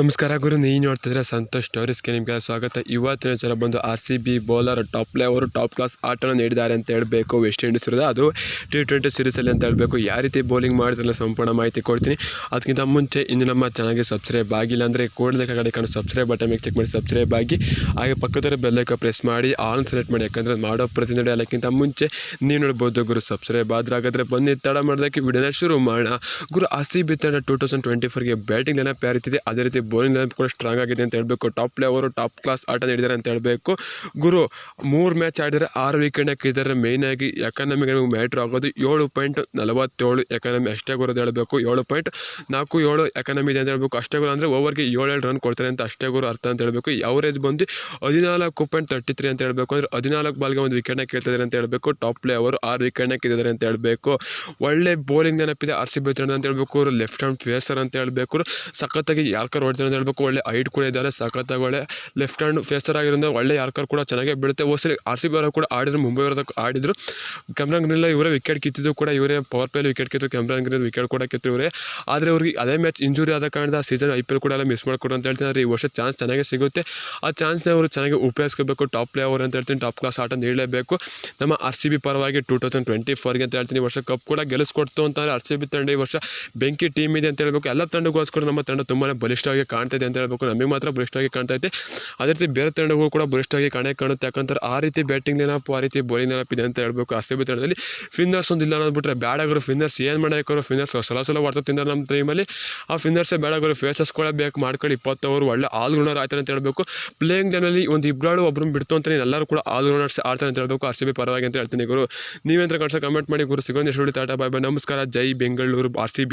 ನಮಸ್ಕಾರ ಗುರು, ನೀವು ನೋಡ್ತಿದ್ರೆ ಸಂತೋಷ್ ಸ್ಟೋರೀಸ್ಗೆ ನಿಮಗೆ ಸ್ವಾಗತ. ಇವತ್ತಿನ ಜನ ಬಂದು R C B bowler top play ಅವರು ಟಾಪ್ ಕ್ಲಾಸ್ ಆಟನ ನೀಡಿದ್ದಾರೆ ಅಂತ ಹೇಳಬೇಕು ವೆಸ್ಟ್ ಇಂಡೀಸ್ ವಿರುದ್ಧ ಅದು ಟಿ ಟ್ವೆಂಟಿ ಸೀರೀಸಲ್ಲಿ ಅಂತ ಹೇಳಬೇಕು. ಯಾವ ರೀತಿ ಬೌಲಿಂಗ್ ಮಾಡಿದ್ರೆ ಸಂಪೂರ್ಣ ಮಾಹಿತಿ ಕೊಡ್ತೀನಿ. ಅದಕ್ಕಿಂತ ಮುಂಚೆ ಇನ್ನು ನಮ್ಮ ಚೆನ್ನಾಗಿ ಸಬ್ಸ್ಕ್ರೈಬ್ ಆಗಿಲ್ಲ ಅಂದರೆ ಕೂಡಲೇ ಕಡೆ ಕಾಣೋ ಸಬ್ಸ್ಕ್ರೈಬ್ ಬಟನ್ ಮೇಲೆ ಚೆಕ್ ಮಾಡಿ ಸಬ್ಸ್ಕ್ರೈಬ್ ಆಗಿ. ಹಾಗೆ ಪಕ್ಕದಲ್ಲಿ ಬೆಲ್ಲೈಕ ಪ್ರೆಸ್ ಮಾಡಿ ಆನ್ ಸೆಲೆಕ್ಟ್ ಮಾಡಿ. ಯಾಕಂದರೆ ಮಾಡೋ ಪ್ರತಿನಿಧಿ ಎಲ್ಲಕ್ಕಿಂತ ಮುಂಚೆ ನೀವು ನೋಡ್ಬೋದು ಗುರು ಸಬ್ಸ್ಕ್ರೈಬ್ ಆದರೆ ಹಾಗಾದರೆ ಬನ್ನಿ, ತಡ ಮಾಡೋದಕ್ಕೆ ವಿಡಿಯೋನ ಶುರು ಮಾಡೋಣ. ಗುರು, ಆರ್ ಸಿ ಬಿ ತಂಡ ಟೂ ತೌಸಂಡ್ ಟ್ವೆಂಟಿ ಫೋರ್ಗೆ ಬ್ಯಾಟಿಂಗ್ ನೆನಪು ಅದೇ ರೀತಿ ಬೌಲಿಂಗ್ ನೆನಪು ಕೂಡ ಸ್ಟ್ರಾಂಗ್ ಆಗಿದೆ ಅಂತ ಹೇಳಬೇಕು ಟಾಪ್ ಪ್ಲೇ ಅವರು ಟಾಪ್ ಕ್ಲಾಸ್ ಆಟ ನೀಡಿದ್ದಾರೆ ಅಂತ ಹೇಳಬೇಕು ಗುರು ಮೂರು ಮ್ಯಾಚ್ ಆಡಿದರೆ ಆರು ವಿಕೆಟ್ ಹಾಕಿದ್ದಾರೆ ಆಗಿ ನಮಗೆ ಮ್ಯಾಟ್ರ್ ಆಗೋದು ಏಳು ಪಾಯಿಂಟ್ ನಲವತ್ತೇಳು ಎಕಾನಮಿ ಅಷ್ಟೇ ಗುರು ಅಂತ ಹೇಳಬೇಕು ಏಳು ಪಾಯಿಂಟ್ ನಾಲ್ಕು ಏಳು ಎಕಾನಮಿ ಇದೆ ಅಂತ ಹೇಳಬೇಕು ಅಷ್ಟೇ ಗುರು ಅಂದರೆ ಓವರ್ಗೆ ಏಳೇಳು ರನ್ ಕೊಡ್ತಾರೆ ಅಂತ ಅಷ್ಟೇ ಗುರು ಅರ್ಥ ಅಂತ ಹೇಳಬೇಕು ಯಾವರೇಜ್ ಬಂದು ಹದಿನಾಲ್ಕು ಪಾಯಿಂಟ್ ತರ್ಟಿ ತ್ರೀ ಅಂತ ಹೇಳಬೇಕು ಅಂದರೆ ಹದಿನಾಲ್ಕು ಬಾಲ್ಗೆ ಒಂದು ವಿಕೆಟ್ನ ಕೇಳ್ತಿದ್ದಾರೆ ಅಂತ ಹೇಳಬೇಕು ಟಾಪ್ ಪ್ಲೇ ಅವರು ಆರು ವಿಕೆಟ್ ಹಾಕಿದ್ದಾರೆ ಅಂತ ಹೇಳಬೇಕು ಒಳ್ಳೆ ಬೌಲಿಂಗ್ ನೆನಪಿದೆ ಆರ್ ಸಿ ಬಿ ಅಂತ ಹೇಳಬೇಕು ಲೆಫ್ಟ್ ಹ್ಯಾಂಡ್ ಫೇಸರ್ ಅಂತ ಹೇಳಬೇಕು ಸಖತ್ತಾಗಿ ಯಾರ್ಕರ್ ಹೊಡ್ತಾರೆ ಅಂತ ಹೇಳ್ಬೇಕು. ಒಳ್ಳೆ ಹೈಟ್ ಕೂಡ ಇದ್ದಾರೆ ಸಖತ್ತಾಗಿ ಒಳ್ಳೆ ಲೆಫ್ಟ್ ಹ್ಯಾಂಡ್ ಫೇಸರ್ ಆಗಿರೋದ್ರಿಂದ ಒಳ್ಳೆ ಯಾರ್ಕರ್ ಕೂಡ ಚೆನ್ನಾಗೇ ಬೀಳುತ್ತೆ. ಓಸಲಿ ಆರ್ ಸಿ ಬಿ ಅವರು ಕೂಡ ಆಡಿದ್ರು ಮುಂಬೈ ಅವರ ಆಡಿದ್ರು. ಕ್ಯಾಮ್ರಾನ್ ಗ್ರೀನ್ ಇವರೇ ವಿಕೆಟ್ ಕಿತ್ತಿದ್ದು ಕೂಡ, ಇವರೇ ಪವರ್ ಪ್ಲೇಲಿ ವಿಕೆಟ್ ಕಿತ್ತು ಕ್ಯಾಮ್ರಾನ್ ಗ್ರೀನ್ ವಿಕೆಟ್ ಕೂಡ ಕಿತ್ತು ಇವರೇ. ಆದರೆ ಅವ್ರಿಗೆ ಅದೇ ಮ್ಯಾಚ್ ಇಂಜುರಿ ಆದ ಕಾರಣದ ಸೀಸನ್ ಐ ಪಿ ಎಲ್ ಕೂಡ ಎಲ್ಲ ಮಿಸ್ ಮಾಡಿಕೊಡು ಅಂತ ಹೇಳ್ತೀನಿ. ಆದರೆ ಈ ವರ್ಷ ಚಾನ್ಸ್ ಚೆನ್ನಾಗೇ ಸಿಗುತ್ತೆ. ಆ ಚಾನ್ಸ್ನ ಅವರು ಚೆನ್ನಾಗಿ ಉಪಯೋಗಿಸ್ಕೋಬೇಕು. ಟಾಪ್ ಪ್ಲೇ ಅವರು ಅಂತ ಹೇಳ್ತೀನಿ. ಟಾಪ್ ಕ್ಲಾಸ್ ಆಟ ನೀಡಲೇಬೇಕು. ನಮ್ಮ ಆರ್ ಸಿ ಬಿ ಪರವಾಗಿ ಟೂ ತೌಸಂಡ್ ಟ್ವೆಂಟಿ ಫೋರ್ಗೆ ಅಂತ ಹೇಳ್ತೀನಿ. ಈ ವರ್ಷ ಕಪ್ ಕೂಡ ಗೆಲ್ಲಿಸ್ಕೊಡ್ತು ಅಂತಂದರೆ ಆರ್ ಸಿ ಬಿ ತಂಡ ಈ ವರ್ಷ ಬೆಂಕಿ ಟೀಮ್ ಇದೆ ಅಂತ ಹೇಳ್ಬೇಕು. ಎಲ್ಲ ತಂಡಗೋಸ್ಕರ ನಮ್ಮ ತಂಡ ತುಂಬಾ ಬಲಿಷ್ಠವಾಗಿ ಕಾಣ್ತಾ ಇದೆ ಅಂತ ಹೇಳ್ಬೇಕು. ನಮಗೆ ಮಾತ್ರ ಬಲಿಷ್ಠವಾಗಿ ಕಾಣ್ತಾ ಇದೆ ಅದೇ ರೀತಿ ಬೇರೆ ತಂಡಗಳು ಕೂಡ ಬಲಿಷ್ಠವಾಗಿ ಕಾಣೆ ಕಾಣುತ್ತೆ. ಯಾಕಂತಾರೆ ಆ ರೀತಿ ಬ್ಯಾಟಿಂಗ್ ನೆನಪು ಆ ರೀತಿ ಬೌಲಿಂಗ್ ನೆನಪಿದೆ ಅಂತ ಹೇಳ್ಬೇಕು. ಆ ಸಿ ಬಿ ತಂಡದಲ್ಲಿ ಫಿನ್ನರ್ಸ್ ಒಂದು ಇಲ್ಲ ಅಂದ್ಬಿಟ್ರೆ ಬ್ಯಾಡಾಗರು ಫಿನ್ನರ್ಸ್ ಏನು ಮಾಡೋಕ್ಕಾರು ಫಿನ್ನರ್ಸ್ ಸಲ ಸಲ ಹೊಡ್ತಾ ನಮ್ಮ ಟೈಮಲ್ಲಿ ಆ ಫಿನ್ನರ್ಸೇ ಬ್ಯಾಡಾಗರು ಫೇಸಸ್ ಕೂಡ ಬೇಕು ಮಾಡ್ಕೊಂಡು ಇಪ್ಪತ್ತವರು ಒಳ್ಳೆ ಆಲ್ ರೌಂಡರ್ ಆಯ್ತಾರೆ ಅಂತ ಹೇಳ್ಬೇಕು. ಪ್ಲೇಯಿಂಗ್ ಟೈಮಲ್ಲಿ ಒಂದು ಇಬ್ಬರಾಳು ಒಬ್ಬರು ಬಿಡ್ತು ಅಂತ ಎಲ್ಲರೂ ಕೂಡ ಆಲ್ ರೌಂಡರ್ಸ್ ಆಡ್ತಾರೆ ಅಂತ ಹೇಳ್ಬೇಕು. ಆರ್ ಸಿ ಬಿ ಪರವಾಗಿ ಅಂತ ಹೇಳ್ತೀನಿ ಗುರು. ನೀವೇಂದ್ರ ಕಳ್ಸ ಕಮೆಂಟ್ ಮಾಡಿ ಗುರು. ಸಿಗೋದು ಎಷ್ಟು ಟಾಟಾ ಬಾಯ್ ಬಾಯ್ ನಮಸ್ಕಾರ. ಜೈ ಬೆಂಗಳೂರು. R C B